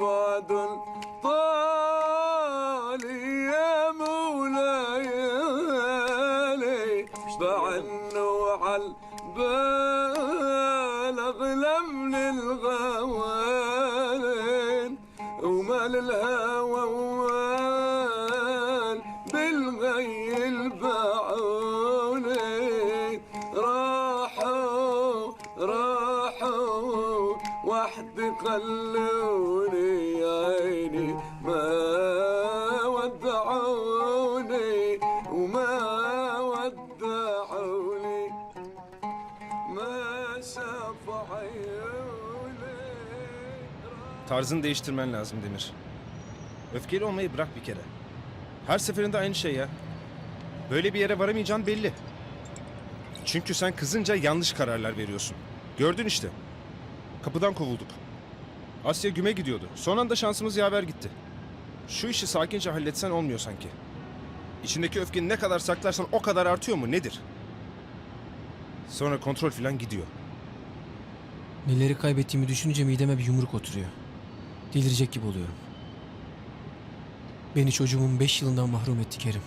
بعد طال يا مولاي. اشفع النوع البالغ لم للغوالين وما للهوى ومال بالغي البعولين راحوا راحوا وحدي خلوني. ما ودعوني وما ودعوني ما شافوا عيوني Tarzını değiştirmen lazım Demir. Öfkeli olmayı bırak bir kere. Her seferinde aynı şey ya. Böyle bir yere varamayacağın belli. Çünkü sen kızınca yanlış kararlar veriyorsun. Gördün işte. Kapıdan kovulduk. Asya güme gidiyordu. Son anda şansımız yaver gitti. Şu işi sakince halletsen olmuyor sanki. İçindeki öfkeni ne kadar saklarsan o kadar artıyor mu nedir? Sonra kontrol falan gidiyor. Neleri kaybettiğimi düşününce mideme bir yumruk oturuyor. Delirecek gibi oluyorum. Beni çocuğumun beş yılından mahrum etti Kerim.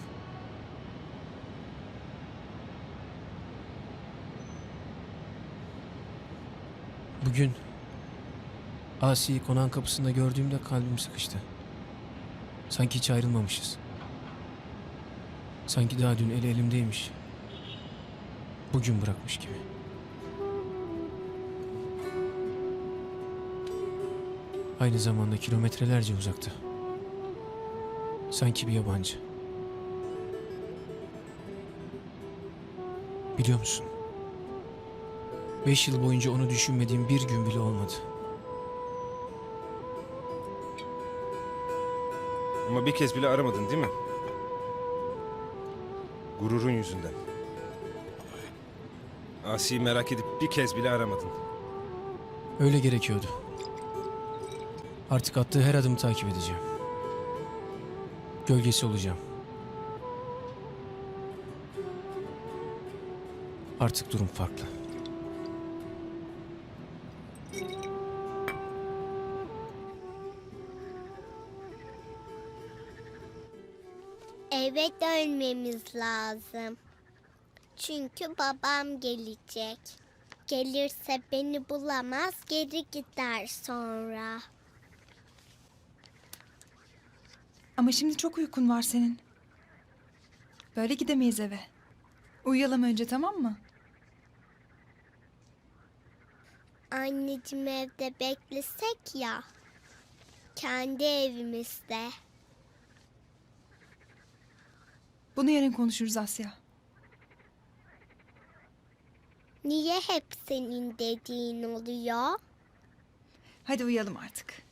Bugün Asi'yi konağın kapısında gördüğümde kalbim sıkıştı. Sanki hiç ayrılmamışız. Sanki daha dün eli elimdeymiş. Bugün bırakmış gibi. Aynı zamanda kilometrelerce uzakta. Sanki bir yabancı. Biliyor musun? Beş yıl boyunca onu düşünmediğim bir gün bile olmadı. Ama bir kez bile aramadın değil mi? Gururun yüzünden. Asi'yi merak edip bir kez bile aramadın. Öyle gerekiyordu. Artık attığı her adımı takip edeceğim. Gölgesi olacağım. Artık durum farklı. Eve dönmemiz lazım. Çünkü babam gelecek. Gelirse beni bulamaz, geri gider sonra. Ama şimdi çok uykun var senin. Böyle gidemeyiz eve. Uyuyalım önce tamam mı? Anneciğim evde beklesek ya. Kendi evimizde. Bunu yarın konuşuruz Asya. Niye hep senin dediğin oluyor? Hadi uyuyalım artık.